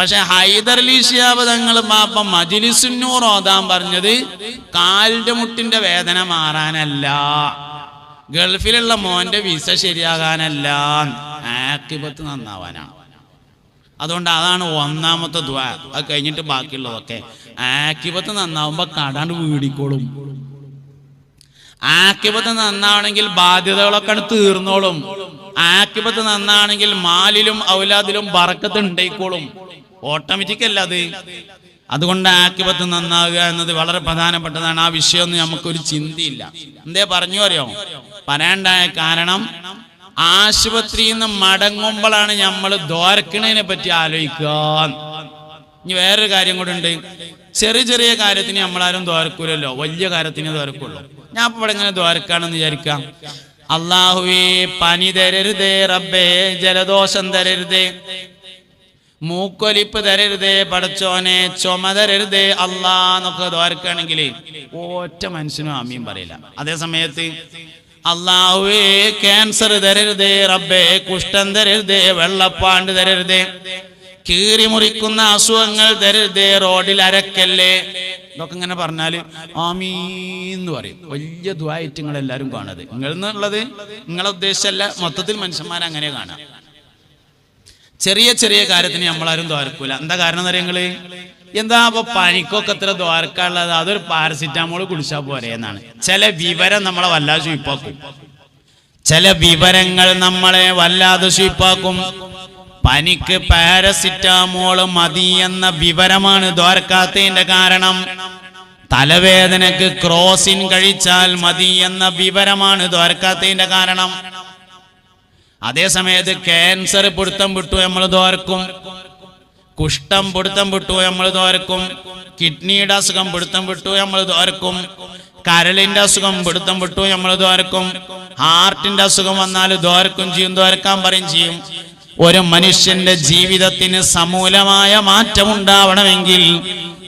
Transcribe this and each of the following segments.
പക്ഷെ ഹൈദർലി ശിഹാബ് തങ്ങൾ പാപ്പ മജിലിസുന്നൂർ ഓതാൻ പറഞ്ഞത് കാലിന്റെ മുട്ടിന്റെ വേദന മാറാനല്ല. ഗൾഫിലുള്ള മോന്റെ വിസ ശരിയാകാനല്ല. ആക്കിപത്ത് നന്നാവാനാണ് അതുകൊണ്ട് അതാണ് ഒന്നാമത്തെ ദ്വാ. അത് കഴിഞ്ഞിട്ട് ബാക്കിയുള്ളതൊക്കെ. ആക്കിപത്ത് നന്നാവുമ്പോ കടാണ്ട് വീടിക്കോളും. ആക്കിപത്ത് നന്നാണെങ്കിൽ ബാധ്യതകളൊക്കെ തീർന്നോളും. ആക്കിപത്ത് നന്നാണെങ്കിൽ മാലിലും ഔലാദിലും ബറക്കത്ത് ഉണ്ടായിക്കോളും. ഓട്ടോമാറ്റിക് അല്ല അത് അതുകൊണ്ട് ആക്കിപത്ത് നന്നാവുക എന്നത് വളരെ പ്രധാനപ്പെട്ടതാണ്. ആ വിഷയമൊന്നും നമുക്കൊരു ചിന്തയില്ല. എന്തേ പറഞ്ഞു അറിയോ? പറയാണ്ടായ കാരണം ആശുപത്രിയിൽ നിന്ന് മടങ്ങുമ്പോഴാണ് നമ്മൾ ദോരക്കണതിനെ പറ്റി ആലോചിക്കുക. ഇനി വേറൊരു കാര്യം കൂടെ ഉണ്ട്. ചെറിയ ചെറിയ കാര്യത്തിന് നമ്മളാരും ദ്വാരക്കൂലല്ലോ. വലിയ കാര്യത്തിന് ദ്വാരക്കുള്ളൂ. ഞാൻ ഇപ്പൊ ഇവിടെ ഇങ്ങനെ ദ്വാരക്കാണെന്ന് വിചാരിക്കാം അള്ളാഹുവേ പനി തരരുതേ റബ്ബേ ജലദോഷം തരരുതേ. മൂക്കൊലിപ്പ് തരരുതേ പടച്ചോനെ ചുമ തരരുതേ അല്ലാന്നൊക്കെ ദ്വാരക്കാണെങ്കിൽ ഒറ്റ മനുഷ്യനും ആമിയും പറയില്ല. അതേ സമയത്ത് അള്ളാഹുവേ ക്യാൻസർ തരരുതേ റബ്ബേ കുഷ്ഠം തരരുതേ വെള്ളപ്പാണ്ട് തരരുതേ കീറി മുറിക്കുന്ന അസുഖങ്ങൾ തരരുതേ റോഡിൽ അരക്കല്ലേ ഇതൊക്കെ ഇങ്ങനെ പറഞ്ഞാൽ ആമീന്ന് പറയും. വലിയ ദ്വായിറ്റങ്ങൾ എല്ലാവരും കാണുന്നത്. നിങ്ങൾ എന്നുള്ളത് നിങ്ങളെ ഉദ്ദേശമല്ല മൊത്തത്തിൽ മനുഷ്യന്മാർ അങ്ങനെ കാണാം. ചെറിയ ചെറിയ കാര്യത്തിന് നമ്മളാരും ദ്വാരക്കൂല. എന്താ കാരണം എന്താ നിങ്ങൾ? എന്താ അപ്പൊ പനിക്കൊക്കെ എത്ര ദ്വാരക്കാനുള്ളത്? അതൊരു പാരസിറ്റാമോൾ കുടിച്ചാൽ പോരെ എന്നാണ്. ചില വിവരം നമ്മളെ വല്ലാതെ ചുയിപ്പാക്കും ചില വിവരങ്ങൾ നമ്മളെ വല്ലാതെ ചുയിപ്പാക്കും പനിക്ക് പാരസിറ്റാമോൾ മതി എന്ന വിവരമാണ് ദ്വാരക്കാത്തതിന്റെ കാരണം. തലവേദനക്ക് ക്രോസിൻ കഴിച്ചാൽ മതി എന്ന വിവരമാണ് ദ്വാരക്കാത്തതിന്റെ കാരണം. അതേ സമയത്ത് ക്യാൻസർ പിടുത്തം വിട്ടു നമ്മൾ തോർക്കും കുഷ്ഠം പിടുത്തം വിട്ടു നമ്മൾ തോർക്കും കിഡ്നിയുടെ അസുഖം പിടുത്തം വിട്ടു നമ്മൾ തോർക്കും കരളിന്റെ അസുഖം പിടുത്തം വിട്ടു നമ്മൾ തോർക്കും ഹാർട്ടിന്റെ അസുഖം വന്നാൽ തോർക്കും ചെയ്യും. തോർക്കാൻ പറയും ചെയ്യും. ഒരു മനുഷ്യന്റെ ജീവിതത്തിന് സമൂലമായ മാറ്റം ഉണ്ടാവണമെങ്കിൽ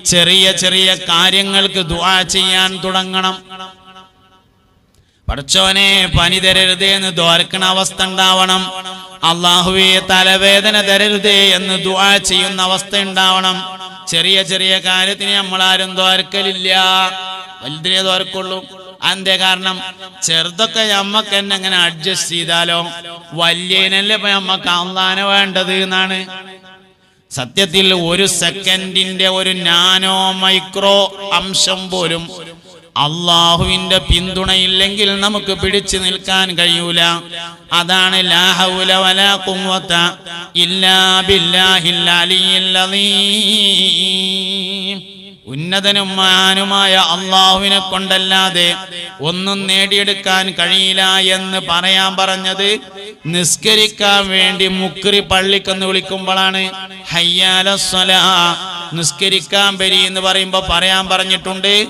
ചെറിയ ചെറിയ കാര്യങ്ങൾക്ക് ദുആ ചെയ്യാൻ തുടങ്ങണം. പടച്ചോനെ പനി തരരുതേ എന്ന് ദ്വാരക്കണ അവസ്ഥ ഉണ്ടാവണം. അള്ളാഹുവെ തലവേദന തരരുതേ എന്ന് ദുആ ചെയ്യുന്ന അവസ്ഥ ഉണ്ടാവണം. ചെറിയ ചെറിയ കാര്യത്തിന് ആരും ദ്വാരക്കലില്ല. വലുതിനെ ദ്വാരക്കുള്ളൂ. അതിന്റെ കാരണം? ചെറുതൊക്കെ നമ്മക്ക് തന്നെ അങ്ങനെ അഡ്ജസ്റ്റ് ചെയ്താലോ? വലിയനല്ലേ ഇപ്പൊ നമ്മക്ക് അള്ളാനെ വേണ്ടത് എന്നാണ്. സത്യത്തിൽ ഒരു സെക്കൻഡിന്റെ ഒരു നാനോ മൈക്രോ അംശം പോലും അള്ളാഹുവിന്റെ പിന്തുണയില്ലെങ്കിൽ നമുക്ക് പിടിച്ചു നിൽക്കാൻ കഴിയൂല. അതാണ്. ഉന്നതനും മാനുമായ അള്ളാഹുവിനെ കൊണ്ടല്ലാതെ ഒന്നും നേടിയെടുക്കാൻ കഴിയില്ല എന്ന് പറയാൻ പറഞ്ഞത് നിസ്കരിക്കാൻ വേണ്ടി മുക്രി പള്ളിക്കെന്ന് വിളിക്കുമ്പോഴാണ്. ഹയ്യാല സ്വലാ നിസ്കരിക്കാൻ വരി എന്ന് പറയുമ്പോ പറയാൻ പറഞ്ഞിട്ടുണ്ട്.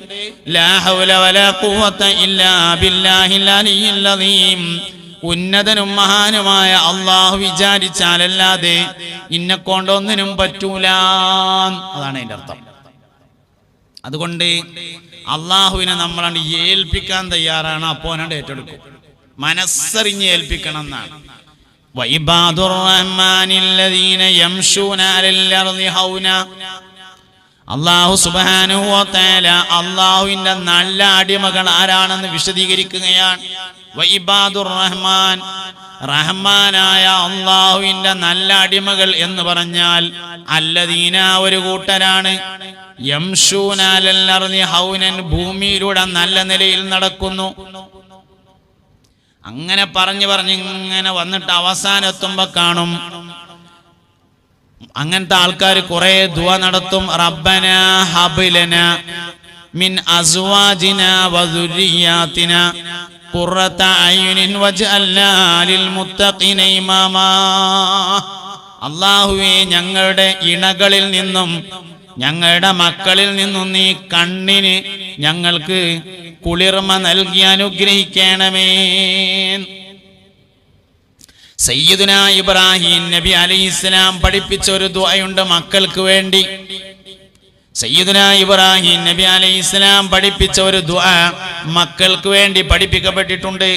ഉന്നതനും മഹാനുമായ അള്ളാഹു വിചാരിച്ചാലല്ലാതെ ഇന്നെ കൊണ്ടൊന്നിനും പറ്റൂല. അതാണ് അതിന്റെ അർത്ഥം. അതുകൊണ്ട് അള്ളാഹുവിനെ നമ്മളാണ് ഏൽപ്പിക്കാൻ തയ്യാറാണ്. അപ്പോനാണ്ട് ഏറ്റെടുക്കും. മനസ്സറിഞ്ഞ് ഏൽപ്പിക്കണം എന്നാണ്. വൈബാദുർ റഹ്മാനില്ലദീന യംശൂന അലൽ അർദി ഹൗന. അള്ളാഹു തആല അള്ളാഹുവിന്റെ നല്ല അടിമകൾ ആരാണെന്ന് വിശദീകരിക്കുകയാണ്. വൈബാദുർ റഹ്മാൻ റഹ്മാനായ അള്ളാഹുവിന്റെ നല്ല അടിമകൾ എന്ന് പറഞ്ഞാൽ അല്ലദീന ഒരു കൂട്ടരാണ്. അർളി ഹൗനൻ ഭൂമിയിലൂടെ നല്ല നിലയിൽ നടക്കുന്നു. അങ്ങനെ പറഞ്ഞു പറഞ്ഞ് ഇങ്ങനെ വന്നിട്ട് അവസാനം എത്തുമ്പോ കാണും അങ്ങനത്തെ ആൾക്കാർ കുറെ ദുവ നടത്തും. റബ്ബന ഹബിലന മിൻ അസ്വാജിന വദുരിയാതിന ഖുറത അയ്നിൻ വജ്അൽനാ ലിൽ മുത്തഖിന ഇമാമാ. അല്ലാഹുവേ ഞങ്ങളുടെ ഇണകളിൽ നിന്നും ഞങ്ങളുടെ മക്കളിൽ നിന്നും നീ കണ്ണിന് ഞങ്ങൾക്ക് കുളിർമ നൽകി അനുഗ്രഹിക്കണമേ. സയ്യിദുന ഇബ്രാഹിം നബി അലൈഹി ഇസ്ലാം പഠിപ്പിച്ച ഒരു ദ്വയുണ്ട് മക്കൾക്ക് വേണ്ടി. സയ്യിദുന ഇബ്രാഹിം നബി അലൈഹി ഇസ്ലാം പഠിപ്പിച്ച ഒരു ദ്വ മക്കൾക്ക് വേണ്ടി പഠിപ്പിക്കപ്പെട്ടിട്ടുണ്ട്.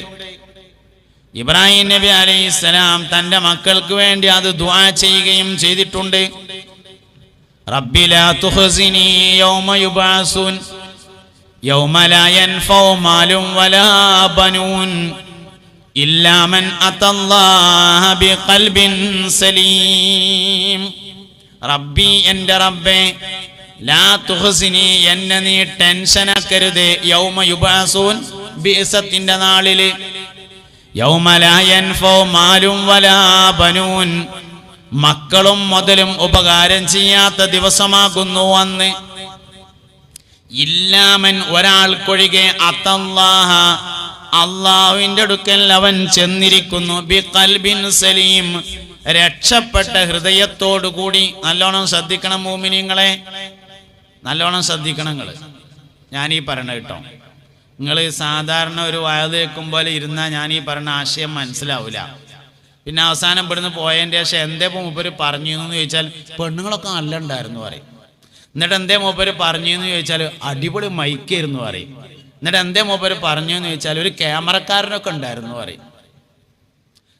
ഇബ്രാഹിം നബി അലൈഹി ഇസ്ലാം തന്റെ മക്കൾക്ക് വേണ്ടി അത് ദ്വാ ചെയ്യുകയും ചെയ്തിട്ടുണ്ട്. റബ്ബില തുഹസിനി യൗമ യൗമ വലാ ബനൂൻ. ഇല്ലാമൻ റബ്ബി എന്റെ റബ്ബേ ലാ തുഹസിനി എന്നെ നീ ടെൻഷനാക്കരുത് യൗമ യുബാസൂൻ ബിസത്തിന്റെ നാളിൽ. മാലും വലാബനൂൻ മക്കളും മുതലും ഉപകാരം ചെയ്യാത്ത ദിവസമാകുന്നു അന്ന്. ഇല്ലാമൻ ഒരാൾക്കൊഴികെ അത്തല്ലാഹ അള്ളാഹുവിന്റെ അടുക്കൽ അവൻ ചെന്നിരിക്കുന്നു. ബി കൽബിൻ സലീം രക്ഷപ്പെട്ട ഹൃദയത്തോടു കൂടി നല്ലോണം ശ്രദ്ധിക്കണം മൂമിനിങ്ങളെ. നല്ലോണം ശ്രദ്ധിക്കണം നിങ്ങൾ ഞാൻ ഈ പറയണ കേട്ടോ. നിങ്ങൾ സാധാരണ ഒരു വയത് പോലെ ഇരുന്നാൽ ഞാൻ ഈ പറയുന്ന ആശയം മനസ്സിലാവില്ല പിന്നെ അവസാനം ഇവിടുന്ന് പോയതിന്റെ ശേഷം എന്തേ മൂപ്പര് പറഞ്ഞു എന്ന് ചോദിച്ചാൽ പെണ്ണുങ്ങളൊക്കെ നല്ല ഉണ്ടായിരുന്നു പറയും. എന്നിട്ട് എന്തേ മൂപ്പര് പറഞ്ഞു എന്ന് ചോദിച്ചാൽ അടിപൊളി മൈക്കായിരുന്നു പറയും. എന്നിട്ട് എന്തേ മൂപ്പര് പറഞ്ഞു എന്ന് ചോദിച്ചാൽ ഒരു ക്യാമറക്കാരനൊക്കെ ഉണ്ടായിരുന്നു പറയും.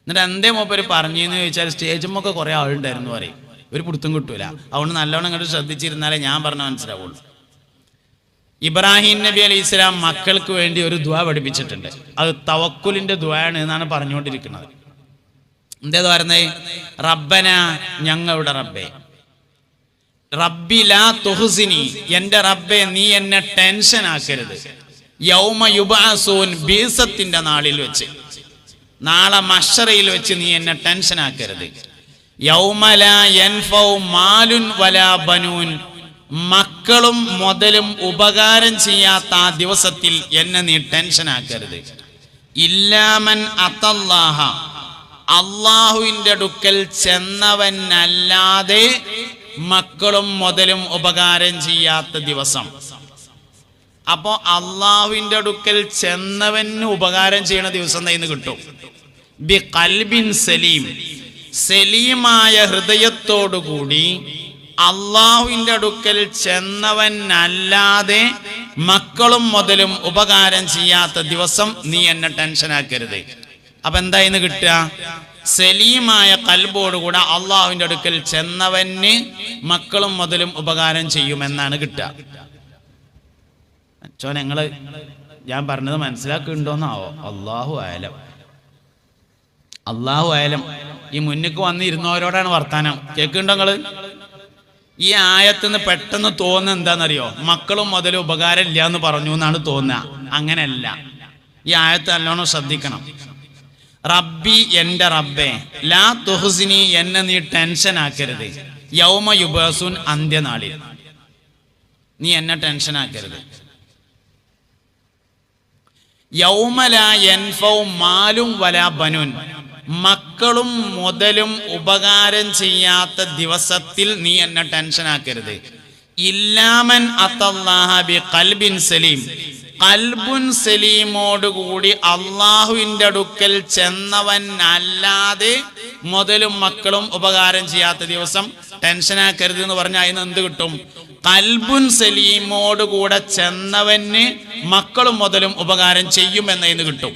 എന്നിട്ട് എന്തേ മൂപ്പര് പറഞ്ഞു എന്ന് ചോദിച്ചാൽ സ്റ്റേജുമൊക്കെ കുറേ ആളുണ്ടായിരുന്നു പറയും. ഒരു പിടുത്തം കിട്ടൂല. അതുകൊണ്ട് നല്ലോണം ഇങ്ങോട്ട് ശ്രദ്ധിച്ചിരുന്നാലേ ഞാൻ പറഞ്ഞ മനസ്സിലാവുള്ളൂ. ഇബ്രാഹിം നബി അലൈഹി ഇസ്ലാം മക്കൾക്ക് വേണ്ടി ഒരു ദ്വാ പഠിപ്പിച്ചിട്ടുണ്ട്. അത് തവക്കുലിന്റെ ദ്വാണ് എന്നാണ് പറഞ്ഞുകൊണ്ടിരിക്കുന്നത്. എന്തേത് പറയുന്നത് റബ്ബന ഞങ്ങളുടെ റബ്ബേ. റബ്ബില തുഹ്സിനി. എന്റെ റബ്ബെ നീ എന്നെ ടെൻഷൻ ആക്കരുത് യൗമ യുബാസൂൻ ബീസത്തിന്റെ നാളിൽ വെച്ച്. നാളെ മഷറയിൽ വെച്ച് നീ എന്നെ ടെൻഷൻ ആക്കരുത്. യൗമല യൻഫൗ മാലുൻ വലാ ബനൂൻ. മക്കളും മുതലും ഉപകാരം ചെയ്യാത്ത ആ ദിവസത്തിൽ എന്നെ നീ ടെൻഷൻ ആക്കരുത്. ഇല്ലാമൻ അത്തല്ലാഹ. അള്ളാഹുവിന്റെ അടുക്കൽ ചെന്നവനല്ലാതെ മക്കളും മുതലും ഉപകാരം ചെയ്യാത്ത ദിവസം. അപ്പോ അള്ളാഹുവിന്റെ അടുക്കൽ ചെന്നവന് ഉപകാരം ചെയ്യുന്ന ദിവസം നിന്ന് കിട്ടും? ബി കൽബിൻ സലീം. സലീമായ ഹൃദയത്തോടുകൂടി അള്ളാഹുവിന്റെ അടുക്കൽ ചെന്നവൻ അല്ലാതെ മക്കളും മുതലും ഉപകാരം ചെയ്യാത്ത ദിവസം നീ എന്നെ ടെൻഷനാക്കരുത് അപ്പൊ എന്താ ഇന്ന് കിട്ടുക? സലീമായ കൽബോടുകൂടെ അള്ളാഹുവിന്റെ അടുക്കൽ ചെന്നവന് മക്കളും മുതലും ഉപകാരം ചെയ്യുമെന്നാണ് കിട്ടുക. ചോ നിങ്ങൾ ഞാൻ പറഞ്ഞത് മനസ്സിലാക്കുന്നുണ്ടോന്നാവോ? അള്ളാഹു ആയാലും അള്ളാഹു ആയാലും ഈ മുന്നിക്ക് വന്നിരുന്നവരോടാണ് വർത്താനം. കേൾക്കുന്നുണ്ടോ നിങ്ങൾ? ഈ ആയത്തുനിന്ന് പെട്ടെന്ന് തോന്നുന്ന എന്താണെന്നറിയോ മക്കളും മുതൽ ഉപകാരം ഇല്ല എന്ന് പറഞ്ഞു എന്നാണ് തോന്നുക. അങ്ങനെയല്ല. ഈ ആയത്ത് നല്ലോണം ശ്രദ്ധിക്കണം. റബ്ബി എന്റെ റബ്ബേ ലാ തുഹസിനി എന്നെ നീ ടെൻഷൻ ആക്കരുത്. യൗമ യുബസുൻ അന്ത്യനാളിൽ. നീ എന്നെ ടെൻഷൻ ആക്കരുത്. മാലും വല ബനുൻ. മക്കളും മുതലും ഉപകാരം ചെയ്യാത്ത ദിവസത്തിൽ നീ എന്നെ ടെൻഷൻ ആക്കരുത്. ഇല്ലാമൻ അത്തല്ലാഹ ബി കൽബിൻ സലീം. കൽബുൻ സലീമോടുകൂടി അള്ളാഹുവിന്റെ അടുക്കൽ ചെന്നവൻ അല്ലാതെ മുതലും മക്കളും ഉപകാരം ചെയ്യാത്ത ദിവസം ടെൻഷനാക്കരുത് എന്ന് പറഞ്ഞാൽ അതിന് എന്ത് കിട്ടും? കൽബുൻ സലീമോടുകൂടെ ചെന്നവന് മക്കളും മുതലും ഉപകാരം ചെയ്യും എന്നതിന് കിട്ടും.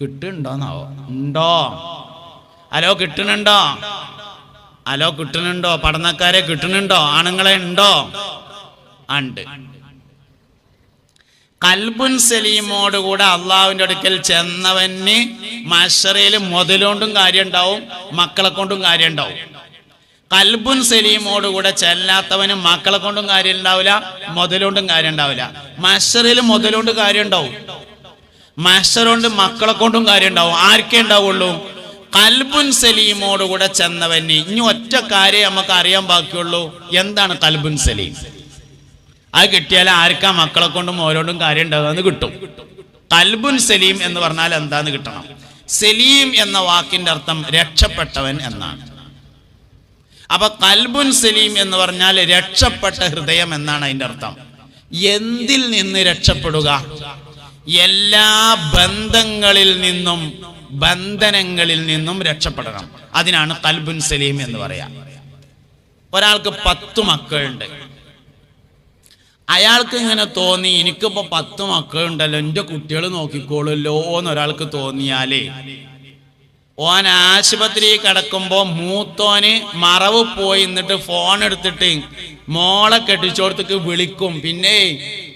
കിട്ടുന്നുണ്ടോന്നാവോ? ഉണ്ടോ? അലോ കിട്ടുന്നുണ്ടോ? ഹലോ കിട്ടുന്നുണ്ടോ? പഠനക്കാരെ കിട്ടുന്നുണ്ടോ? ആണുങ്ങളെ ഉണ്ടോ? ഉണ്ട്. കൽബുൻ സലീമോടുകൂടെ അള്ളാഹുവിന്റെ അടുക്കൽ ചെന്നവന് മഷറയിൽ മുതലുകൊണ്ടും കാര്യം ഉണ്ടാവും മക്കളെ കൊണ്ടും കാര്യം ഉണ്ടാവും കൽബുൻ സലീമോടുകൂടെ ചെല്ലാത്തവന് മക്കളെ കൊണ്ടും കാര്യം ഉണ്ടാവില്ല മുതലുകൊണ്ടും കാര്യം ഉണ്ടാവില്ല. മഷറിൽ മുതലുകൊണ്ട് കാര്യം ഉണ്ടാവും. മഷറുണ്ട് മക്കളെ കൊണ്ടും കാര്യം ഉണ്ടാവും. ആർക്കേ ഉണ്ടാവുള്ളൂ? കൽബുൻ സലീമോടുകൂടെ ചെന്നവന്. ഇനി ഒറ്റ കാര്യം നമുക്ക് അറിയാൻ ബാക്കിയുള്ളൂ. എന്താണ് കൽബുൻ സലീം? അത് കിട്ടിയാൽ ആർക്കാ മക്കളെ കൊണ്ടും ഓരോണ്ടും കാര്യം ഉണ്ടാകുമെന്ന് കിട്ടും. കൽബുൻ സലീം എന്ന് പറഞ്ഞാൽ എന്താന്ന് കിട്ടണം? സലീം എന്ന വാക്കിന്റെ അർത്ഥം രക്ഷപ്പെട്ടവൻ എന്നാണ്. അപ്പൊ കൽബുൻ സലീം എന്ന് പറഞ്ഞാൽ രക്ഷപ്പെട്ട ഹൃദയം എന്നാണ് അതിന്റെ അർത്ഥം. എന്തിൽ നിന്ന് രക്ഷപ്പെടുക? എല്ലാ ബന്ധങ്ങളിൽ നിന്നും ബന്ധനങ്ങളിൽ നിന്നും രക്ഷപ്പെടണം. അതിനാണ് കൽബുൻ സലീം എന്ന് പറയാ. ഒരാൾക്ക് പത്തു മക്കളുണ്ട് അയാൾക്ക് ഇങ്ങനെ തോന്നി എനിക്കിപ്പോ പത്ത് മക്കളുണ്ടല്ലോ എന്റെ കുട്ടികൾ നോക്കിക്കോളുമല്ലോ എന്ന് ഒരാൾക്ക് തോന്നിയാലേ ഓൻ ആശുപത്രി കിടക്കുമ്പോ മൂത്തോന് മറവ് പോയി എന്നിട്ട് ഫോൺ എടുത്തിട്ട് മോളെ കെട്ടിച്ചോടത്തേക്ക് വിളിക്കും. പിന്നെ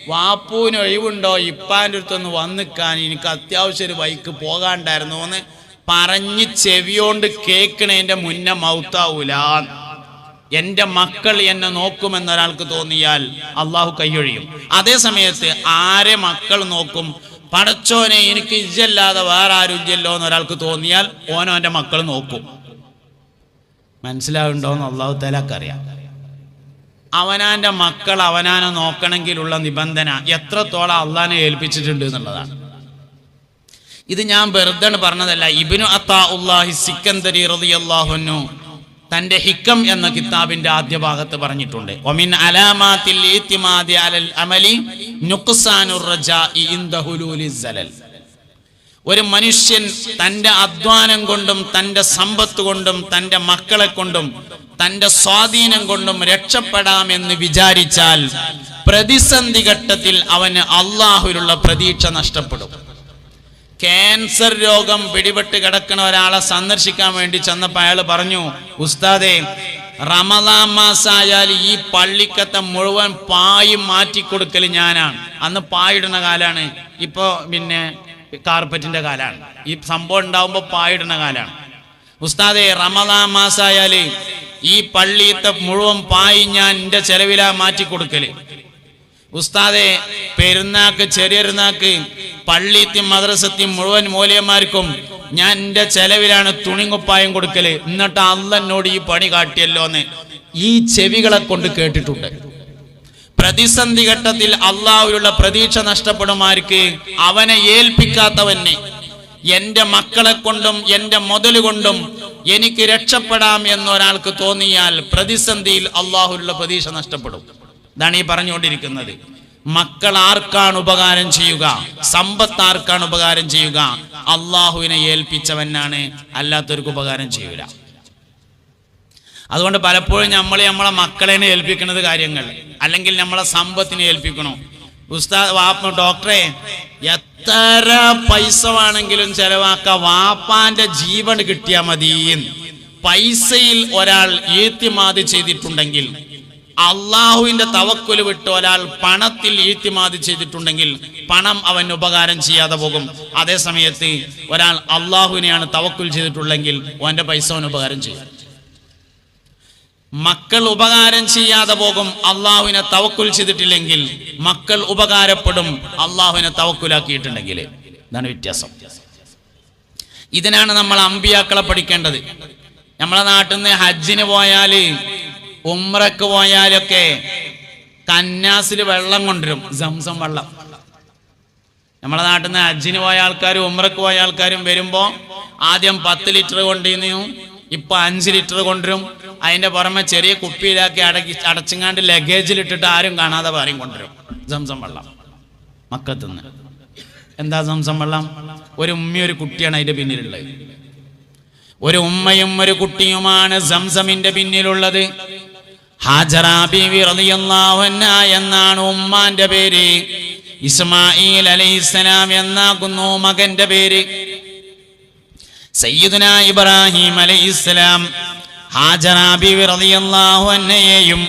വാപ്പൂന് ഒഴിവുണ്ടോ? ഇപ്പാന്റെ അടുത്തൊന്ന് വന്നിക്കാൻ. എനിക്ക് അത്യാവശ്യം ഒരു ബൈക്ക് പോകാണ്ടായിരുന്നു എന്ന് പറഞ്ഞ് ചെവിയോണ്ട് കേൾക്കണേന്റെ മുന്നേ മൗത്താവൂല. എന്റെ മക്കൾ എന്നെ നോക്കുമെന്നൊരാൾക്ക് തോന്നിയാൽ അള്ളാഹു കൈയൊഴിയും. അതേ സമയത്ത് ആരെ മക്കൾ നോക്കും? പടച്ചോനെ എനിക്ക് ഇജ്ജല്ലാതെ വേറെ ആരും ഇജ്ജല്ലോ എന്ന് ഒരാൾക്ക് തോന്നിയാൽ ഓനോ എന്റെ മക്കൾ നോക്കും. മനസ്സിലാവുണ്ടോ എന്ന് അള്ളാഹു തലാക്കറിയാം അവനാന്റെ മക്കൾ അവനാനെ നോക്കണമെങ്കിലുള്ള നിബന്ധന എത്രത്തോളം അള്ളാനെ ഏൽപ്പിച്ചിട്ടുണ്ട് എന്നുള്ളതാണ്. ഇത് ഞാൻ വെറുതെ പറഞ്ഞതല്ല. ഇബിനു അത്താ ഉള്ളാഹി സിക്കന്ദരി റളിയല്ലാഹുന്നു തന്റെ ഹിക്കം എന്ന കിതാബിന്റെ ആദ്യ ഭാഗത്ത് പറഞ്ഞിട്ടുണ്ട്. ഒമിൻ അലാമാത്തിൽ അമലി ഒരു മനുഷ്യൻ തന്റെ അധ്വാനം കൊണ്ടും തന്റെ സമ്പത്ത് കൊണ്ടും തന്റെ മക്കളെ കൊണ്ടും തന്റെ സ്വാധീനം കൊണ്ടും രക്ഷപ്പെടാമെന്ന് വിചാരിച്ചാൽ പ്രതിസന്ധി ഘട്ടത്തിൽ അവന് അള്ളാഹുലുള്ള പ്രതീക്ഷ നഷ്ടപ്പെടും. ക്യാൻസർ രോഗം പിടിപെട്ട് കിടക്കുന്ന ഒരാളെ സന്ദർശിക്കാൻ വേണ്ടി ചെന്നപ്പോൾ അയാൾ പറഞ്ഞു ഉസ്താദെ റമദാൻ മാസായാൽ ഈ പള്ളിക്കത്തെ മുഴുവൻ പായും മാറ്റിക്കൊടുക്കൽ ഞാനാണ്. അന്ന് പായിടുന്ന കാലാണ്. ഇപ്പൊ പിന്നെ കാർപ്പറ്റിന്റെ കാലാണ്. ഈ സംഭവം ഉണ്ടാവുമ്പോൾ പായിടുന്ന കാലാണ്. ഉസ്താദെ റമദാൻ മാസായാൽ ഈ പള്ളിയത്തെ മുഴുവൻ പായി ഞാൻ എന്റെ ചെലവിലാ മാറ്റിക്കൊടുക്കൽ. ഉസ്താദെ പെരുന്നാക്ക് ചെറിയരുന്നാക്ക് പള്ളിത്തെയും മദ്രസത്തെയും മുഴുവൻ മൂലയന്മാർക്കും ഞാൻ എന്റെ ചെലവിലാണ് തുണിങ്കുപ്പായം കൊടുക്കൽ. എന്നിട്ട് അള്ളന്നോട് ഈ പണി കാട്ടിയല്ലോ എന്ന് ഈ ചെവികളെ കൊണ്ട് കേട്ടിട്ടുണ്ട്. പ്രതിസന്ധി ഘട്ടത്തിൽ അള്ളാഹുവിലുള്ള പ്രതീക്ഷ നഷ്ടപ്പെടുമാർക്ക് അവനെ ഏൽപ്പിക്കാത്തവന് എന്റെ മക്കളെ കൊണ്ടും എന്റെ മുതൽ കൊണ്ടും എനിക്ക് രക്ഷപ്പെടാം എന്നൊരാൾക്ക് തോന്നിയാൽ പ്രതിസന്ധിയിൽ അള്ളാഹുവിലുള്ള പ്രതീക്ഷ നഷ്ടപ്പെടും. ഇതാണ് ഈ പറഞ്ഞുകൊണ്ടിരിക്കുന്നത്. മക്കൾ ആർക്കാണ് ഉപകാരം ചെയ്യുക? സമ്പത്ത് ആർക്കാണ് ഉപകാരം ചെയ്യുക? അള്ളാഹുവിനെ ഏൽപ്പിച്ചവനാണ്. അല്ലാത്തവർക്ക് ഉപകാരം ചെയ്യൂല. അതുകൊണ്ട് പലപ്പോഴും നമ്മൾ നമ്മളെ മക്കളെ ഏൽപ്പിക്കുന്നത് കാര്യങ്ങൾ. അല്ലെങ്കിൽ നമ്മളെ സമ്പത്തിനെ ഏൽപ്പിക്കണോ? ഉസ്താദ് വാപ്പ ഡോക്ടറെ എത്ര പൈസ വേണമെങ്കിലും ചെലവാക്ക. വാപ്പാന്റെ ജീവൻ കിട്ടിയാൽ മതി പൈസയിൽ ഒരാൾ ഏത്തിമാതി ചെയ്തിട്ടുണ്ടെങ്കിൽ അള്ളാഹുവിന്റെ തവക്കുൽ വിട്ട് ഒരാൾ പണത്തിൽ ഈത്തിമാതി ചെയ്തിട്ടുണ്ടെങ്കിൽ പണം അവൻ ഉപകാരം ചെയ്യാതെ പോകും. അതേ സമയത്ത് ഒരാൾ അള്ളാഹുവിനെയാണ് തവക്കുൽ ചെയ്തിട്ടുള്ളെങ്കിൽ അവന്റെ പൈസ അവൻ ഉപകാരം ചെയ്യും. മക്കൾ ഉപകാരം ചെയ്യാതെ പോകും അള്ളാഹുവിനെ തവക്കുൽ ചെയ്തിട്ടില്ലെങ്കിൽ മക്കൾ ഉപകാരപ്പെടും അള്ളാഹുവിനെ തവക്കുലാക്കിയിട്ടുണ്ടെങ്കിൽ. ഇതാണ് വ്യത്യാസം. ഇതിനാണ് നമ്മൾ അമ്പിയാക്കളെ പഠിക്കേണ്ടത്. നമ്മളെ നാട്ടിൽ നിന്ന് ഹജ്ജിന് പോയാൽ ഉമ്രക്ക് പോയാലൊക്കെ കന്നാസിൽ വെള്ളം കൊണ്ടുവരും സംസം വെള്ളം. നമ്മുടെ നാട്ടിൽ നിന്ന് ഹജ്ജിന് പോയ ആൾക്കാരും ഉമ്രക്ക് പോയ ആൾക്കാരും വരുമ്പോ ആദ്യം പത്ത് ലിറ്റർ കൊണ്ടിരുന്നു ഇപ്പൊ അഞ്ച് ലിറ്റർ കൊണ്ടുവരും. അതിന്റെ പുറമെ ചെറിയ കുപ്പിയിലാക്കി അടക്കി അടച്ചിങ്ങാണ്ട് ലഗേജിൽ ഇട്ടിട്ട് ആരും കാണാതെ പറയും കൊണ്ടുവരും. സംസം വെള്ളം. മക്കത്തുനിന്ന്. എന്താ സംസം വെള്ളം? ഒരു ഉമ്മയും ഒരു കുട്ടിയാണ് അതിന്റെ പിന്നിലുള്ളത്. ഒരു ഉമ്മയും ഒരു കുട്ടിയുമാണ് സംസമിന്റെ പിന്നിലുള്ളത്. ഹാജറ ബീവി റളിയല്ലാഹു അൻഹാ എന്നാണ് ഉമ്മാന്റെ പേര്. ഇസ്മായിൽ അലൈഹിസ്സലാം എന്നാകുന്നു മകന്റെ പേര്. സയ്യിദുന ഇബ്രാഹിം അലൈഹിസ്സലാം ഹാജറാബി റളിയല്ലാഹു അൻഹയെയും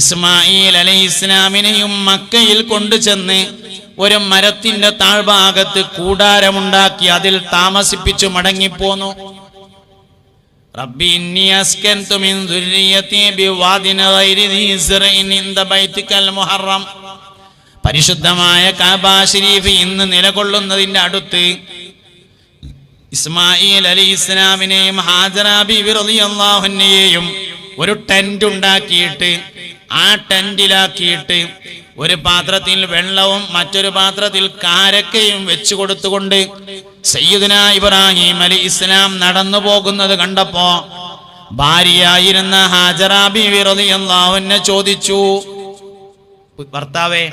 ഇസ്മായിൽ അലൈഹിസ്സലാമിനെയും മക്കയിൽ കൊണ്ടുചെന്ന് ഒരു മരത്തിന്റെ താഴ്ഭാഗത്ത് കൂടാരമുണ്ടാക്കി അതിൽ താമസിപ്പിച്ചു മടങ്ങിപ്പോന്നു. പരിശുദ്ധമായ കാബ ഇന്ന് നിലകൊള്ളുന്നതിന്റെ അടുത്ത് ഇസ്മായിൽ അലി ഇസ്ലാമിനെയും ഹാജറ ബീവി റളിയല്ലാഹു അൻഹയെയും ഒരു ടെന്റ് ഉണ്ടാക്കിയിട്ട് ആ ടെന്റിലാക്കിയിട്ട് ഒരു പാത്രത്തിൽ വെള്ളവും മറ്റൊരു പാത്രത്തിൽ കാരക്കയും വെച്ചു കൊടുത്തുകൊണ്ട് സയ്യിദുന ഇബ്രാഹിം അലി ഇസ്ലാം നടന്നു പോകുന്നത് കണ്ടപ്പോ ഭാര്യയായിരുന്ന ഹാജറ ബീവി റളിയല്ലാഹു അൻഹ ചോദിച്ചു ഭർത്താവേ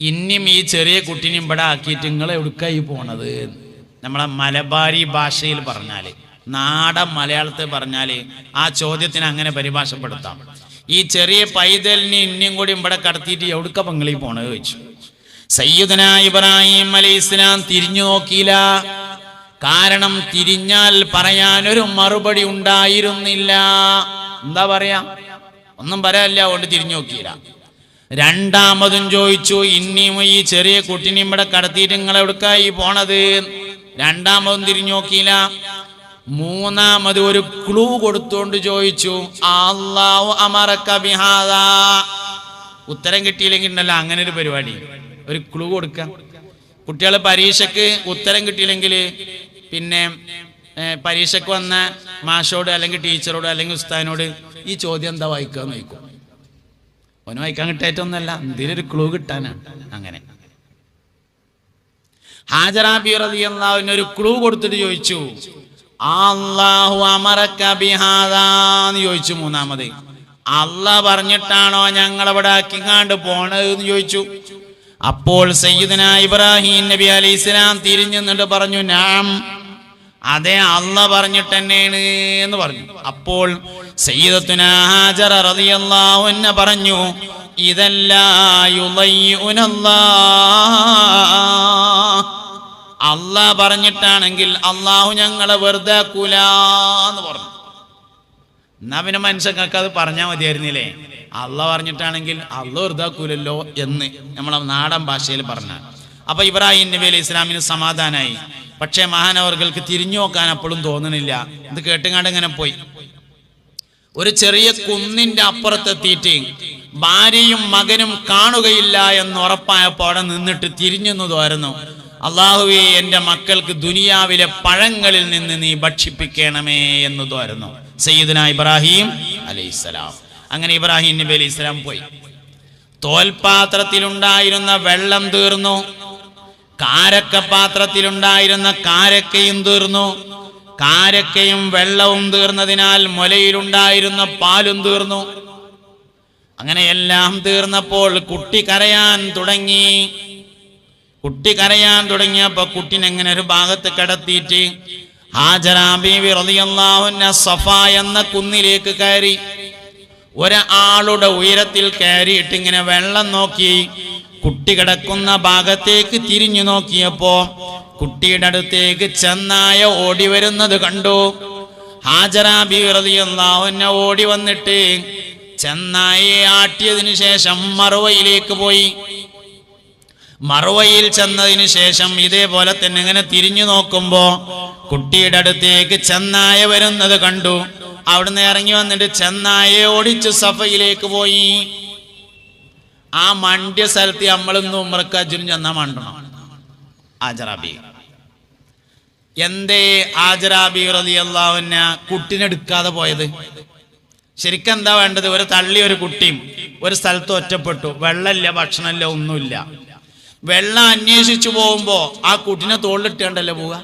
ഇനിയും ഈ ചെറിയ കുട്ടിനെ ഇവിടെ ആക്കിയിട്ട് നിങ്ങൾ എവിടുക്കായി പോണത്? നമ്മളെ മലബാരി ഭാഷയിൽ പറഞ്ഞാൽ നാടൻ മലയാളത്തിൽ പറഞ്ഞാൽ ആ ചോദ്യത്തിന് അങ്ങനെ പരിഭാഷപ്പെടുത്താം. ഈ ചെറിയ പൈതലിനെ ഇനിയും കൂടി ഇവിടെ കടത്തിയിട്ട് എവിടുക്ക പങ്കളിൽ പോണത് ചോദിച്ചു. സയ്യിദന ഇബ്രാഹിം അലൈഹി ഇസ്ലാം തിരിഞ്ഞു നോക്കിയില്ല. കാരണം തിരിഞ്ഞാൽ പറയാനൊരു മറുപടി ഉണ്ടായിരുന്നില്ല. എന്താ പറയാ? ഒന്നും പറയാനില്ല അതുകൊണ്ട് തിരിഞ്ഞു നോക്കിയില്ല. രണ്ടാമതും ചോദിച്ചു ഇനിയും ഈ ചെറിയ കുട്ടിനെയും ഇവിടെ കടത്തിയിട്ട് നിങ്ങൾ എവിടേക്കായി പോണത്? രണ്ടാമതും തിരിഞ്ഞു നോക്കിയില്ല. മൂന്നാമത് ഒരു ക്ലൂ കൊടുത്തുകൊണ്ട് ചോദിച്ചു അള്ളാഹു അമറക്ക ബിഹാദാ. ഉത്തരം കിട്ടിയില്ലെങ്കിൽ ഉണ്ടല്ലോ അങ്ങനെ ഒരു പരിപാടി. ഒരു ക്ലൂ കൊടുക്കുക കുട്ടികൾ പരീക്ഷയ്ക്ക് ഉത്തരം കിട്ടിയില്ലെങ്കിൽ പിന്നെ പരീക്ഷയ്ക്ക് വന്ന മാഷോട് അല്ലെങ്കിൽ ടീച്ചറോട് അല്ലെങ്കിൽ ഉസ്താദിനോട് ഈ ചോദ്യം എന്താ വായിക്കുക എന്ന് ചോദിക്കും. അവന് വായിക്കാൻ കിട്ടായിട്ടൊന്നല്ല ഒരു ക്ലൂ കിട്ടാനാണ് അങ്ങനെ. ഹാജറാബി റളിയല്ലാഹുവിന് ഒരു ക്ലൂ കൊടുത്തിട്ട് ചോദിച്ചു. അള്ളാഹു അമറക്ക ചോദിച്ചു മൂന്നാമത്. അള്ളാഹ് പറഞ്ഞിട്ടാണോ ഞങ്ങൾ അക്കിങ്ങാണ്ട് പോണെന്ന് പോണത് എന്ന് ചോദിച്ചു. അപ്പോൾ സയ്യിദന ഇബ്രാഹിം നബി അലൈഹി ഇസ്ലാം തിരിഞ്ഞു നിന്നിട്ട് പറഞ്ഞു നാം അതെ അല്ല പറഞ്ഞിട്ട് തന്നെയാണ് എന്ന് പറഞ്ഞു. അപ്പോൾ ഹാജറ റളിയല്ലാഹു അൻഹ പറഞ്ഞു അള്ളാഹ് പറഞ്ഞിട്ടാണെങ്കിൽ അള്ളാഹു ഞങ്ങളെ വെറുതെ എന്ന് പറഞ്ഞു. എന്നാ പിന്നെ മനുഷ്യങ്ങൾക്ക് അത് പറഞ്ഞാൽ മതിയായിരുന്നില്ലേ? അള്ള പറഞ്ഞിട്ടാണെങ്കിൽ അള്ള വെറുതാക്കൂലല്ലോ എന്ന് നമ്മളെ നാടൻ ഭാഷയിൽ പറഞ്ഞ അപ്പൊ ഇബ്രാഹിം നബി അലൈഹി ഇസ്ലാമിന് സമാധാനായി. പക്ഷേ മഹാനവർകൾക്ക് തിരിഞ്ഞു നോക്കാൻ അപ്പോഴും തോന്നണില്ല. ഇത് കേട്ടുങ്ങാണ്ട് ഇങ്ങനെ പോയി. ഒരു ചെറിയ കുന്നിന്റെ അപ്പുറത്തെത്തിയിട്ട് ഭാര്യയും മകനും കാണുകയില്ല എന്ന് ഉറപ്പായപ്പോൾ അവിടെ നിന്നിട്ട് തിരിഞ്ഞു തോരുന്നു അള്ളാഹുവേ എന്റെ മക്കൾക്ക് ദുനിയാവിലെ പഴങ്ങളിൽ നിന്ന് നീ ഭക്ഷിപ്പിക്കണമേ എന്ന് തോരുന്നു സയ്യിദന ഇബ്രാഹിം അലൈഹിസ്സലാം അങ്ങനെ ഇബ്രാഹിം നബി അലി ഇസ്ലാം പോയി. തോൽപാത്രത്തിലുണ്ടായിരുന്ന വെള്ളം തീർന്നു. കാരക്ക പാത്രത്തിലുണ്ടായിരുന്ന കാരക്കയും തീർന്നു. കാരക്കയും വെള്ളവും തീർന്നതിനാൽ മുലയിലുണ്ടായിരുന്ന പാലും തീർന്നു. അങ്ങനെ എല്ലാം തീർന്നപ്പോൾ കുട്ടി കരയാൻ തുടങ്ങി. കുട്ടി കരയാൻ തുടങ്ങിയപ്പോ കുട്ടിനെ എങ്ങനെ ഒരു ഭാഗത്ത് കിടത്തിയിട്ട് റളിയല്ലാഹു അൻഹ സഫ എന്ന കുന്നിലേക്ക് കയറി. ഒരാളുടെ ഉയരത്തിൽ കയറിയിട്ട് ഇങ്ങനെ വെള്ളം നോക്കി കുട്ടി കിടക്കുന്ന ഭാഗത്തേക്ക് തിരിഞ്ഞു നോക്കിയപ്പോ കുട്ടിയുടെ അടുത്തേക്ക് ചെന്നായ ഓടി വരുന്നത് കണ്ടു. അൻഹ ഓടി വന്നിട്ട് ചെന്നായെ ആട്ടിയതിനു ശേഷം മറുവയിലേക്ക് പോയി. മറുവയിൽ ചെന്നതിന് ശേഷം ഇതേപോലെ തന്നെ ഇങ്ങനെ തിരിഞ്ഞു നോക്കുമ്പോ കുട്ടിയുടെ അടുത്തേക്ക് ചെന്നായ വരുന്നത് കണ്ടു. അവിടുന്ന് ഇറങ്ങി വന്നിട്ട് ചെന്നായെ ഓടിച്ച് സഫയിലേക്ക് പോയി. ആ മണ്ട്യ സ്ഥലത്ത് നമ്മളിന്ന് ഉമ്രക്ക് അജുനും ചെന്നാ മണ്ടണം. ആജറാബി എന്തേ ആജറാബി റളിയല്ലാഹുവിന കുട്ടിനെടുക്കാതെ പോയത്? ശരിക്കും എന്താ വേണ്ടത്? ഒരു തള്ളി ഒരു കുട്ടിയും ഒരു സ്ഥലത്ത് ഒറ്റപ്പെട്ടു. വെള്ളമില്ല ഭക്ഷണമില്ല ഒന്നുമില്ല. വെള്ളം അന്വേഷിച്ചു പോകുമ്പോ ആ കുട്ടിനെ തോളിലിട്ടുണ്ടല്ലോ പോവുക?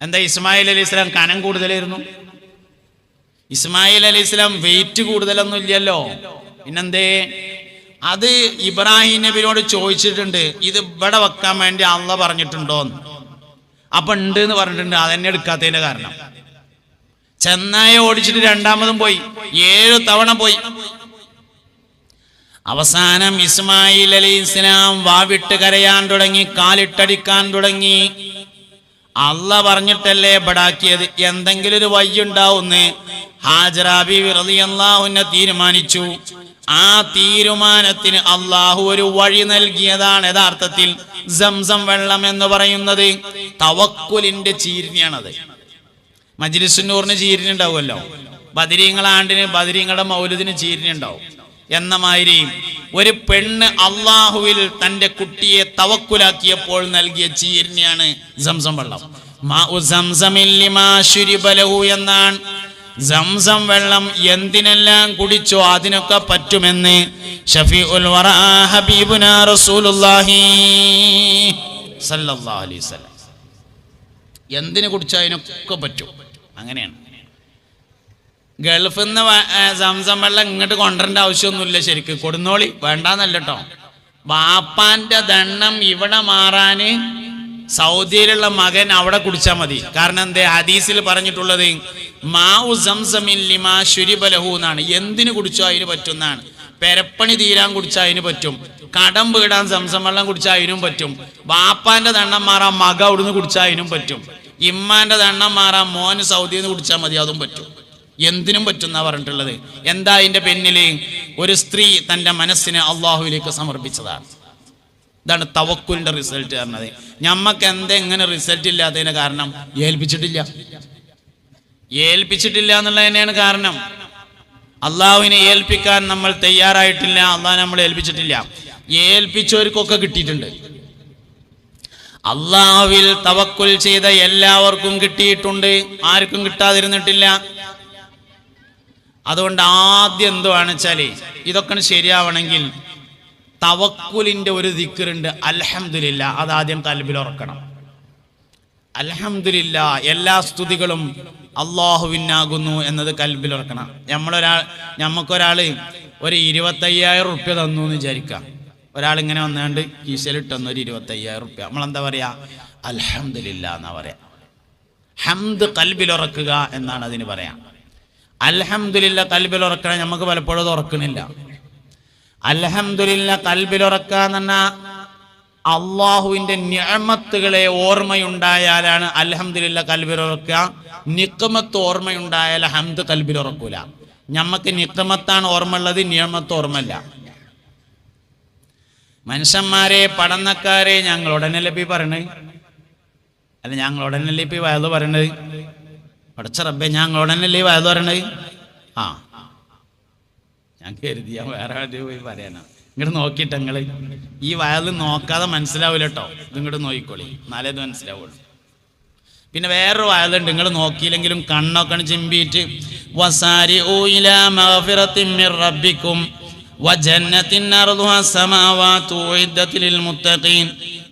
എന്താ ഇസ്മായിൽ അലി ഇസ്ലാം കനം കൂടുതലായിരുന്നു? ഇസ്മായിൽ അലി ഇസ്ലാം വെയിറ്റ് കൂടുതലൊന്നും ഇല്ലല്ലോ. പിന്നെന്തേ? അത് ഇബ്രാഹിം നബിനോട് ചോദിച്ചിട്ടുണ്ട് ഇത് ഇവിടെ വെക്കാൻ വേണ്ടി അള്ള പറഞ്ഞിട്ടുണ്ടോന്ന്? അപ്പൊ ഉണ്ട് എന്ന് പറഞ്ഞിട്ടുണ്ട് അതെന്നെ എടുക്കാത്തതിന്റെ കാരണം. ചെന്നായ ഓടിച്ചിട്ട് രണ്ടാമതും പോയി ഏഴ് തവണ പോയി. അവസാനം ഇസ്മായിൽ അലി ഇസ്ലാം വാവിട്ട് കരയാൻ തുടങ്ങി കാലിട്ടടിക്കാൻ തുടങ്ങി. അല്ല പറഞ്ഞിട്ടല്ലേ ബടാക്കിയത്? എന്തെങ്കിലും ഒരു വയ്യുണ്ടാവുന്ന് ഹാജറാബി റളിയല്ലാഹുവിനെ തീരുമാനിച്ചു. ആ തീരുമാനത്തിന് അള്ളാഹു ഒരു വഴി നൽകിയതാണ് യഥാർത്ഥത്തിൽ സംസം വെള്ളം എന്ന് പറയുന്നത്. തവക്കുലിന്റെ ചീരിഞ്ഞാണത് മജിലിസുന്നൂറിന് ചീരിഞ്ഞുണ്ടാവുമല്ലോ ബദിരിങ്ങളാണ്ടിന് ബദിരീങ്ങളുടെ മൗലുദിന് ചീരിഞ്ഞുണ്ടാവും എന്ന മാതിരി ഒരു പെണ്ണ് അള്ളാഹുവിൽ തന്റെ കുട്ടിയെ തവക്കുലാക്കിയപ്പോൾ നൽകിയ ചീരിനെയാണ് സംസം വെള്ളം. എന്നാണ്. സംസം വെള്ളം എന്തിനെല്ലാം കുടിച്ചോ അതിനൊക്കെ പറ്റുമെന്ന് ഷഫീഉൽ ഉൽ ഹബീബുന റസൂലുള്ളാഹി സല്ലല്ലാഹു അലൈഹി വസല്ലം. എന്തിന് കുടിച്ചാൽ അതിനൊക്കെ പറ്റും? അങ്ങനെയാണ്. ഗൾഫിൽ നിന്ന് സംസം വെള്ളം ഇങ്ങോട്ട് കൊണ്ടുവരേണ്ട ആവശ്യമൊന്നുമില്ല ശരിക്ക്. കൊടുന്നോളി. വേണ്ടാന്നല്ല കേട്ടോ ബാപ്പാന്റെ ദണ്ണം ഇവിടെ മാറാന് സൗദിയിലുള്ള മകൻ അവിടെ കുടിച്ചാൽ മതി. കാരണം എന്തേ? ഹദീസിൽ പറഞ്ഞിട്ടുള്ളത് മാവു സംസമില്ലിമാ ശുരിബലഹു എന്നാണ്. എന്തിനു കുടിച്ചോ അതിന് പറ്റുന്നതാണ് പെരപ്പണി തീരാൻ കുടിച്ചാൽ അതിന് പറ്റും. കടം വീടാൻ സംസം വെള്ളം കുടിച്ചാൽ അതിനും പറ്റും. ബാപ്പാന്റെ ദണ്ണം മാറാൻ മക അവിടുന്ന് കുടിച്ചാൽ അതിനും പറ്റും. ഇമ്മാന്റെ ദണ്ണം മാറാൻ മോന് സൗദിയിൽ നിന്ന് കുടിച്ചാൽ മതി അതും പറ്റും. എന്തിനും പറ്റുന്ന പറഞ്ഞിട്ടുള്ളത്. എന്താ അതിന്റെ പിന്നിൽ? ഒരു സ്ത്രീ തന്റെ മനസ്സിനെ അള്ളാഹുവിലേക്ക് സമർപ്പിച്ചതാണ്. ഇതാണ് തവക്കുലിന്റെ റിസൾട്ട് പറഞ്ഞത്. ഞമ്മക്ക് എന്തെങ്ങനെ റിസൾട്ട് ഇല്ലാത്തതിന് കാരണം? ഏൽപ്പിച്ചിട്ടില്ല. ഏൽപ്പിച്ചിട്ടില്ല എന്നുള്ളത് തന്നെയാണ് കാരണം. അള്ളാഹുവിനെ ഏൽപ്പിക്കാൻ നമ്മൾ തയ്യാറായിട്ടില്ല. അള്ളാഹ് നമ്മൾ ഏൽപ്പിച്ചിട്ടില്ല. ഏൽപ്പിച്ചവർക്കൊക്കെ കിട്ടിയിട്ടുണ്ട്. അള്ളാഹുവിൽ തവക്കുൽ ചെയ്ത എല്ലാവർക്കും കിട്ടിയിട്ടുണ്ട്. ആർക്കും കിട്ടാതിരുന്നിട്ടില്ല. അതുകൊണ്ട് ആദ്യം എന്തുവാണ് വെച്ചാൽ ഇതൊക്കെ ശരിയാവണമെങ്കിൽ തവക്കുലിന്റെ ഒരു ദിക്കറുണ്ട് അലഹമില്ല അത് ആദ്യം കൽബിൽ ഉറക്കണം. അലഹമില്ല എല്ലാ സ്തുതികളും അള്ളാഹുവിനാകുന്നു എന്നത് കൽബിൽ ഉറക്കണം. നമ്മളൊരാൾ നമുക്കൊരാൾ ഒരു ഇരുപത്തയ്യായിരം റുപ്യ തന്നു എന്ന് വിചാരിക്കാം. ഒരാളിങ്ങനെ വന്നുകൊണ്ട് കീശയിലിട്ടെന്ന് ഒരു ഇരുപത്തയ്യായിരം റുപ്യ നമ്മളെന്താ പറയാ? അലഹമില്ല എന്നാ പറയാ. ഹംദ് കൽബിൽ ഉറക്കുക എന്നാണ് അതിന് പറയാം. അൽഹംദുലില്ല കൽബിലുറക്കണം നമുക്ക് പലപ്പോഴും ഉറക്കണില്ല. അൽഹംദുലില്ല കൽബിൽ എന്ന് പറഞ്ഞാൽ അള്ളാഹുവിന്റെ ഞാമത്തുകളെ ഓർമ്മയുണ്ടായാലാണ് അലഹമില്ല കൽബിൽ ഉറക്കുക. നിക്കമത്ത് ഓർമ്മയുണ്ടായാൽ ഹംദ് കൽബിലുറക്കൂല ഞമ്മക്ക് നിക്കമത്താണ് ഓർമ്മ ഉള്ളത് നിയമത്ത് ഓർമ്മല്ല മനുഷ്യന്മാരെ പഠനക്കാരെ ഞങ്ങളോടനല്ലേ ഈ പറയണത് അല്ല ഞങ്ങളോടനല്ലേ ഈ വയത് പറയണത്? പടച്ച റബ്ബെ ഉടനെ ലീവ് വയത് പറയണത്? ആ. ഞാൻ കരുതി ഞാൻ വേറെ ആദ്യം പോയി പറയാനാ. ഇങ്ങോട്ട് നോക്കിയിട്ട് നിങ്ങൾ ഈ വയത് നോക്കാതെ മനസ്സിലാവില്ല കേട്ടോ ഇത് ഇങ്ങോട്ട് നോക്കിക്കോളി. എന്നാലേ ഇത് മനസ്സിലാവുള്ളൂ. പിന്നെ വേറൊരു വയലുണ്ട്. നിങ്ങൾ നോക്കിയില്ലെങ്കിലും കണ്ണൊക്കെ ചിമ്പിയിട്ട് വസാരി റബ്ബിക്കും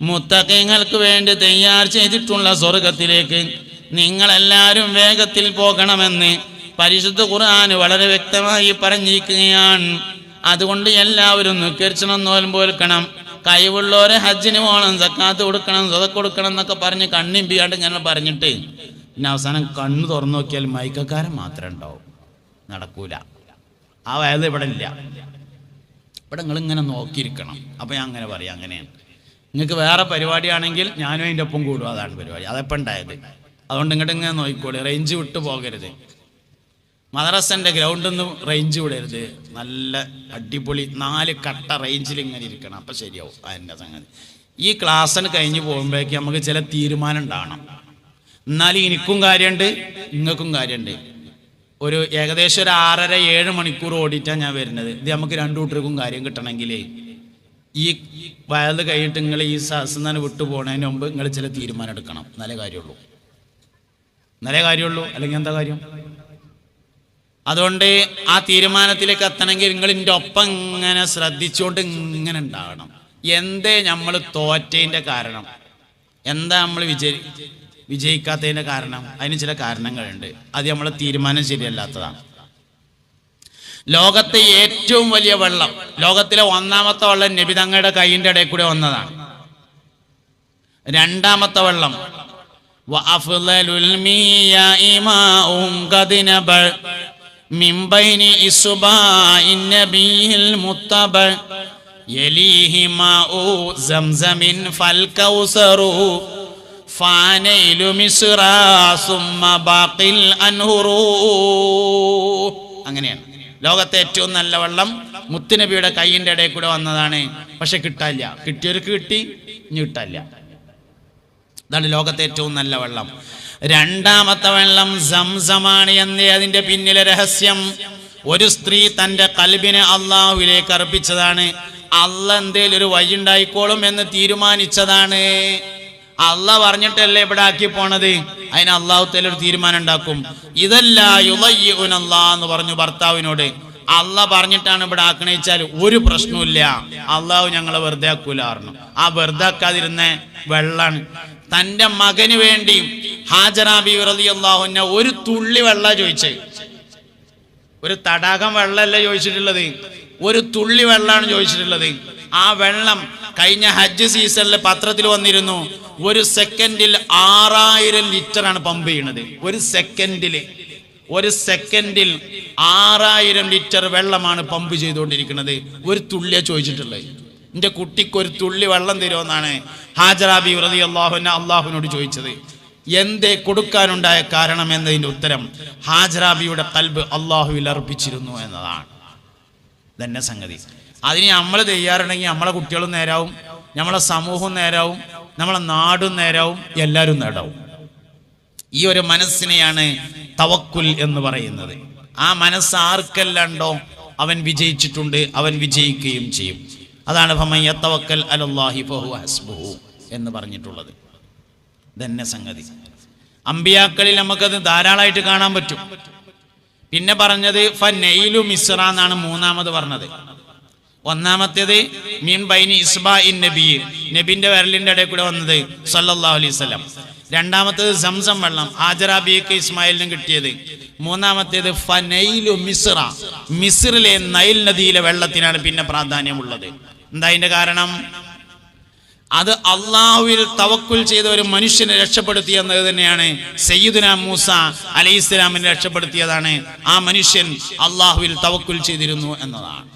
മുത്തഖീങ്ങൾക്ക് വേണ്ടി തയ്യാർ ചെയ്തിട്ടുള്ള സ്വർഗത്തിലേക്ക് നിങ്ങളെല്ലാവരും വേഗത്തിൽ പോകണമെന്ന് പരിശുദ്ധ ഖുർആൻ വളരെ വ്യക്തമായി പറഞ്ഞിരിക്കുകയാണ്. അതുകൊണ്ട് എല്ലാവരും നിക്കരിച്ചണം നോൽമ്പോൽക്കണം കഴിവുള്ളവരെ ഹജ്ജിന് പോകണം സക്കാത്ത് കൊടുക്കണം സ്വതക്ക് കൊടുക്കണം എന്നൊക്കെ പറഞ്ഞ് കണ്ണിമ്പിയാണ്ട് ഞാൻ പറഞ്ഞിട്ട് പിന്നെ അവസാനം കണ്ണ് തുറന്നു നോക്കിയാൽ മയക്കക്കാരൻ മാത്രമേ ഉണ്ടാവും. നടക്കൂല. ആ വയത് ഇവിടെ ഇല്ല. ഇവിടെ നിങ്ങൾ ഇങ്ങനെ നോക്കിയിരിക്കണം. അപ്പം ഞാൻ അങ്ങനെ പറയാം അങ്ങനെയാണ്. നിങ്ങൾക്ക് വേറെ പരിപാടിയാണെങ്കിൽ ഞാനും അതിന്റെ ഒപ്പം കൂടും. അതാണ് പരിപാടി. അതെപ്പോണ്ടായത് ഉണ്ടായത്. അതുകൊണ്ട് ഇങ്ങോട്ട് ഇങ്ങനെ നോക്കിക്കോളി റേഞ്ച് വിട്ടു പോകരുത്. മദ്രസന്റെ ഗ്രൗണ്ടിൽ നിന്ന് റേഞ്ച് വിടരുത്. നല്ല അടിപൊളി നാല് കട്ട റേഞ്ചിൽ ഇങ്ങനെ ഇരിക്കണം. അപ്പം ശരിയാവും. അതിന്റെ സംഗതി. ഈ ക്ലാസ്സിന് കഴിഞ്ഞ് പോകുമ്പോഴേക്ക് നമുക്ക് ചില തീരുമാനം ഉണ്ടാവണം. എന്നാലും എനിക്കും കാര്യമുണ്ട് നിങ്ങൾക്കും കാര്യമുണ്ട് ഒരു ഏകദേശം ഒരു ആറര ഏഴ് മണിക്കൂർ ഓടിയിട്ടാണ് ഞാൻ വരുന്നത്. ഇത് നമുക്ക് രണ്ടു കൂട്ടർക്കും കാര്യം കിട്ടണമെങ്കിൽ ഈ വയത് കഴിഞ്ഞിട്ട് നിങ്ങൾ ഈ സഹസ്രം വിട്ടു പോകുന്നതിന് മുമ്പ് നിങ്ങൾ ചില തീരുമാനം എടുക്കണം. നല്ല കാര്യമുള്ളൂ. എന്നാലേ കാര്യമുള്ളൂ. അല്ലെങ്കിൽ എന്താ കാര്യം? അതുകൊണ്ട് ആ തീരുമാനത്തിലേക്ക് എത്തണമെങ്കിൽ നിങ്ങൾ എന്റെ ഒപ്പം ഇങ്ങനെ ശ്രദ്ധിച്ചുകൊണ്ട് ഇങ്ങനെ ഉണ്ടാകണം. എന്തേ നമ്മൾ തോറ്റതിന്റെ കാരണം? എന്താ നമ്മൾ വിജയി വിജയിക്കാത്തതിന്റെ കാരണം? അതിന് ചില കാരണങ്ങളുണ്ട്. അത് നമ്മളെ തീരുമാനം ശരിയല്ലാത്തതാണ്. ലോകത്തെ ഏറ്റവും വലിയ വെള്ളം ലോകത്തിലെ ഒന്നാമത്തെ വെള്ളം നബി തങ്ങളുടെ കൈയിന്റെ ഇടയിൽ കൂടെ വന്നതാണ്. രണ്ടാമത്തെ വെള്ളം وأفضل المياه ماء قد نبع من بين إصبع النبي المتبع يليه ماء زمزم فالكوثر فانيل مصر ثم باقي الأنهر അങ്ങനെയാണ് ലോകത്തെ ഏറ്റവും നല്ല വെള്ളം മുത്തുനബിയുടെ കൈയിൻ്റെ ഇടയിൽ കൂടെ വന്നതാണ് പക്ഷെ കിട്ടാനില്ല കിട്ടിയവർക്ക് കിട്ടി ഇനി കിട്ടാനില്ല ഇതാണ് ലോകത്തെ ഏറ്റവും നല്ല വെള്ളം. രണ്ടാമത്തെ വെള്ളം സംസമാണ് എന്നേ അതിന്റെ പിന്നിലെ രഹസ്യം. ഒരു സ്ത്രീ തന്റെ കൽബിനെ അള്ളാഹുവിലേക്ക് അർപ്പിച്ചതാണ്. അല്ല എന്തേലും ഒരു വഴി ഉണ്ടായിക്കോളും എന്ന് തീരുമാനിച്ചതാണ്. അല്ല പറഞ്ഞിട്ടല്ലേ ഇവിടെ ആക്കി പോണത്? അതിന് അള്ളാഹുത്തേൽ ഒരു തീരുമാനം ഉണ്ടാക്കും. ഇതല്ല യുലയ്യുനല്ലാ എന്ന് പറഞ്ഞു ഭർത്താവിനോട്. അല്ല പറഞ്ഞിട്ടാണ് ഇവിടെ ആക്കണ ഒരു പ്രശ്നമില്ല അള്ളാഹു ഞങ്ങളെ വെറുതെ ആക്കൂല പറഞ്ഞു. ആ വെറുതെ ആക്കാതിരുന്ന വെള്ളാണ്. തന്റെ മകന് വേണ്ടിയും ഹാജറാബി റളിയല്ലാഹുവിനെ ഒരു തുള്ളി വെള്ള ചോദിച്ചത് ഒരു തടാകം വെള്ളമല്ല ചോദിച്ചിട്ടുള്ളത്? ഒരു തുള്ളി വെള്ളമാണ് ചോദിച്ചിട്ടുള്ളത്. ആ വെള്ളം കഴിഞ്ഞ ഹജ്ജ് സീസണിൽ പത്രത്തിൽ വന്നിരുന്നു. ഒരു സെക്കൻഡിൽ ആറായിരം ആണ് പമ്പ് ചെയ്യണത്. ഒരു സെക്കൻഡിൽ ഒരു സെക്കൻഡിൽ ആറായിരം ലിറ്റർ വെള്ളമാണ് പമ്പ് ചെയ്തുകൊണ്ടിരിക്കുന്നത്. ഒരു തുള്ളിയാണ് ചോദിച്ചിട്ടുള്ളത്. എന്റെ കുട്ടിക്ക് ഒരു തുള്ളി വെള്ളം തരുമെന്നാണ് ഹാജറാബി വ്രതി അള്ളാഹുന അള്ളാഹുവിനോട് ചോദിച്ചത്. എന്തേ കൊടുക്കാനുണ്ടായ കാരണം എന്നതിന്റെ ഉത്തരം ഹാജറാബിയുടെ കൽബ് അള്ളാഹുവിൽ അർപ്പിച്ചിരുന്നു എന്നതാണ്. തന്നെ സംഗതി. അതിന് നമ്മൾ തയ്യാറുണ്ടെങ്കിൽ നമ്മളെ കുട്ടികളും നേരാവും നമ്മളെ സമൂഹവും നേരാവും നമ്മളെ നാടും നേരാവും എല്ലാവരും നേടാവും. ഈ ഒരു മനസ്സിനെയാണ് തവക്കുൽ എന്ന് പറയുന്നത്. ആ മനസ്സ് ആർക്കെല്ലാണ്ടോ അവൻ വിജയിച്ചിട്ടുണ്ട് അവൻ വിജയിക്കുകയും ചെയ്യും. അതാണ് ഭമയ്യത്തവക്കൽ തവക്കൽ അലല്ലാഹി ഫഹു ഹസ്ബുഹു എന്ന് പറഞ്ഞിട്ടുള്ളത്. ഇതന്നെ സംഗതി. അമ്പിയാക്കളിൽ നമുക്കത് ധാരാളമായിട്ട് കാണാൻ പറ്റും. പിന്നെ പറഞ്ഞത് ഫനൈലു മിസ്ര എന്നാണ് മൂന്നാമത് പറഞ്ഞത്. ഒന്നാമത്തേത് മീൻ ബൈനി ഇസ്ബാ ഇൻ നബി നബിന്റെ വിരലിന്റെ ഇടയിൽ കൂടെ വന്നത് സല്ലല്ലാഹു അലൈഹി വസല്ലം. രണ്ടാമത്തേത് സംസം വെള്ളം ഹാജറാബിയക്ക് ഇസ്മായിലിനും കിട്ടിയത്. മൂന്നാമത്തേത് ഫനൈലു മിസ്ര മിസ്റിലെ നൈൽ നദിയിലെ വെള്ളത്തിനാണ് പിന്നെ പ്രാധാന്യമുള്ളത്. എന്താ അതിന്റെ കാരണം? അത് അള്ളാഹുവിൽ തവക്കുൽ ചെയ്ത ഒരു മനുഷ്യനെ രക്ഷപ്പെടുത്തി എന്നത് തന്നെയാണ് സയ്യിദുന മൂസ അലൈഹി ഇസ്ലാമിനെ രക്ഷപ്പെടുത്തിയതാണ്. ആ മനുഷ്യൻ അള്ളാഹുവിൽ തവക്കുൽ ചെയ്തിരുന്നു എന്നതാണ്.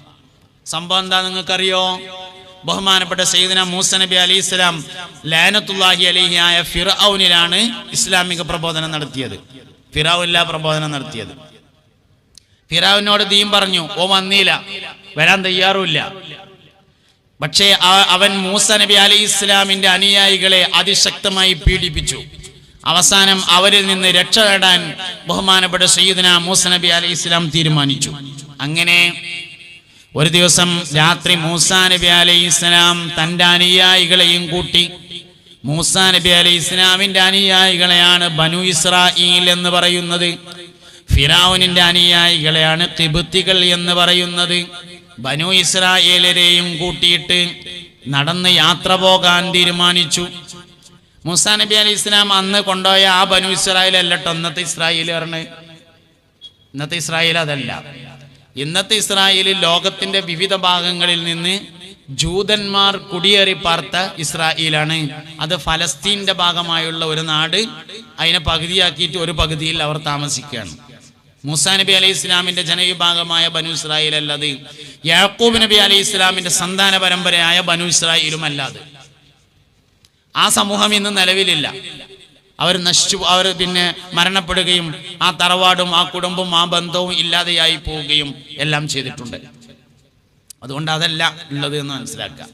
സംഭവം എന്താ നിങ്ങൾക്കറിയോ? ബഹുമാനപ്പെട്ട സയ്യിദുന മൂസ നബി അലൈഹി ഇസ്ലാം ലാനത്തുല്ലാഹി അലിഹിയായ ഫിറൌനിലാണ് ഇസ്ലാമിക പ്രബോധനം നടത്തിയത്. ഫിറാവില്ല പ്രബോധനം നടത്തിയത്. ഫിറാവിനോട് ദീം പറഞ്ഞു ഓ വന്നില്ല വരാൻ തയ്യാറുമില്ല. പക്ഷേ അവൻ മൂസ നബി അലി ഇസ്ലാമിന്റെ അനുയായികളെ അതിശക്തമായി പീഡിപ്പിച്ചു. അവസാനം അവരിൽ നിന്ന് രക്ഷ നേടാൻ ബഹുമാനപ്പെട്ട സയ്യിദന മൂസ നബി അലി ഇസ്ലാം തീരുമാനിച്ചു. അങ്ങനെ ഒരു ദിവസം രാത്രി മൂസ നബി അലൈഹി ഇസ്ലാം തന്റെ അനുയായികളെയും കൂട്ടി മൂസ നബി അലൈഹി ഇസ്ലാമിന്റെ അനുയായികളെയാണ് ബനു ഇസ്രായിൽ എന്ന് പറയുന്നത് ഫിറാവുനിന്റെ അനുയായികളെയാണ് തിബുത്തികൾ എന്ന് പറയുന്നത്. ബനു ഇസ്രായേലരെയും കൂട്ടിയിട്ട് നടന്ന് യാത്ര പോകാൻ തീരുമാനിച്ചു. മുസാ നബി അലി ഇസ്ലാം അന്ന് കൊണ്ടുപോയ ആ ബനു ഇസ്രായേൽ അല്ലട്ടോ ഇന്നത്തെ ഇസ്രായേൽ പറഞ്ഞ്. ഇന്നത്തെ ഇസ്രായേൽ അതല്ല. ഇന്നത്തെ ഇസ്രായേലിൽ ലോകത്തിന്റെ വിവിധ ഭാഗങ്ങളിൽ നിന്ന് ജൂതന്മാർ കുടിയേറി പാർത്ത ഇസ്രായേലാണ്. അത് ഫലസ്തീന്റെ ഭാഗമായുള്ള ഒരു നാട്. അതിനെ പകുതിയാക്കിയിട്ട് ഒരു പകുതിയിൽ അവർ താമസിക്കുകയാണ്. മൂസാ നബി അലൈഹി ഇസ്ലാമിന്റെ ജനവിഭാഗമായ ബനു ഇസ്രായേൽ അല്ലാതെ യാക്കൂബ് നബി അലൈഹി ഇസ്ലാമിന്റെ സന്താന പരമ്പരയായ ബനു ഇസ്രായേലും അല്ലാതെ ആ സമൂഹം ഇന്ന് നിലവിലില്ല. അവർ നശിച്ചു അവർ പിന്നെ മരണപ്പെടുകയും ആ തറവാടും ആ കുടുംബവും ആ ബന്ധവും ഇല്ലാതെയായി പോവുകയും എല്ലാം ചെയ്തിട്ടുണ്ട്. അതുകൊണ്ട് അതല്ല ഉള്ളത് എന്ന് മനസ്സിലാക്കുക.